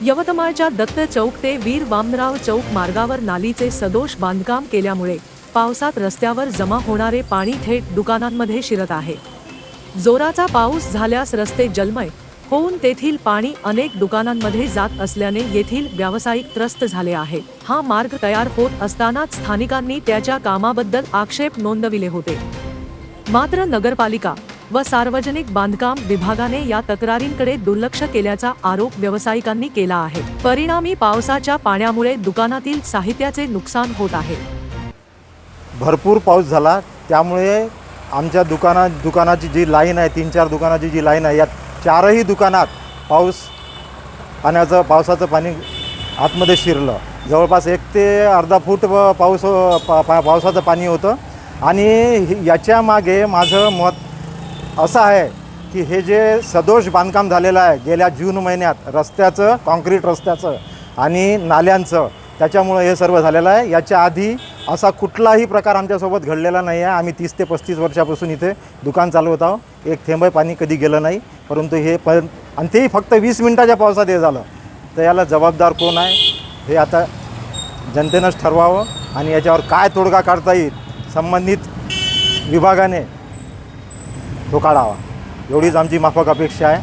यवतमाळच्या दत्त चौक ते वीर वामनराव चौक मार्गावर नालीचे सदोष बांधकाम केल्यामुळे पावसात रस्त्यावर जमा होणारे पाणी थेट दुकानांमध्ये शिरत आहे. जोराचा पाऊस झाल्यास रस्ते जलमय होऊन तेथील पाणी अनेक दुकानांमध्ये जात असल्याने येथील व्यावसायिक त्रस्त झाले आहे. हा मार्ग तयार होत असतानाच स्थानिकांनी त्याच्या कामाबद्दल आक्षेप नोंदविले होते. मात्र नगरपालिका व सार्वजनिक बांधकाम विभागाने या तक्रारींकडे दुर्लक्ष केल्याचा आरोप व्यावसायिकांनी केला आहे. परिणामी पावसाच्या पाण्यामुळे दुकानातील साहित्याचे नुकसान होत आहे. भरपूर पाऊस झाला. त्यामुळे आमच्या दुकाना दुकानाची जी लाईन आहे तीन चार दुकानाची जी लाईन आहे या चारही दुकानात पाऊस पाण्याचं पावसाचं पाणी आतमध्ये शिरलं. जवळपास एक ते अर्धा फूट व पाऊस पा पा- पावसाचं पाणी होतं. आणि हे- याच्या मागे माझं मत असं आहे की हे जे सदोष बांधकाम झालेलं आहे गेल्या जून महिन्यात रस्त्याचं कॉन्क्रीट रस्त्याचं आणि नाल्यांचं त्याच्यामुळं हे सर्व झालेलं आहे. याच्या आधी असा कुठलाही प्रकार आमच्यासोबत घडलेला नाही आहे. आम्ही तीस ते पस्तीस वर्षापासून इथे दुकान चालवत आहोत. एक थेंबही पाणी कधी गेलं नाही परंतु हे पण आणि तेही फक्त वीस मिनटाच्या पावसात हे झालं. तर याला जबाबदार कोण आहे? हे आता जनतेनंच ठरवावं आणि याच्यावर काय तोडगा काढता येईल संबंधित विभागाने तो काढावा. एवढीच आमची माफक अपेक्षा आहे.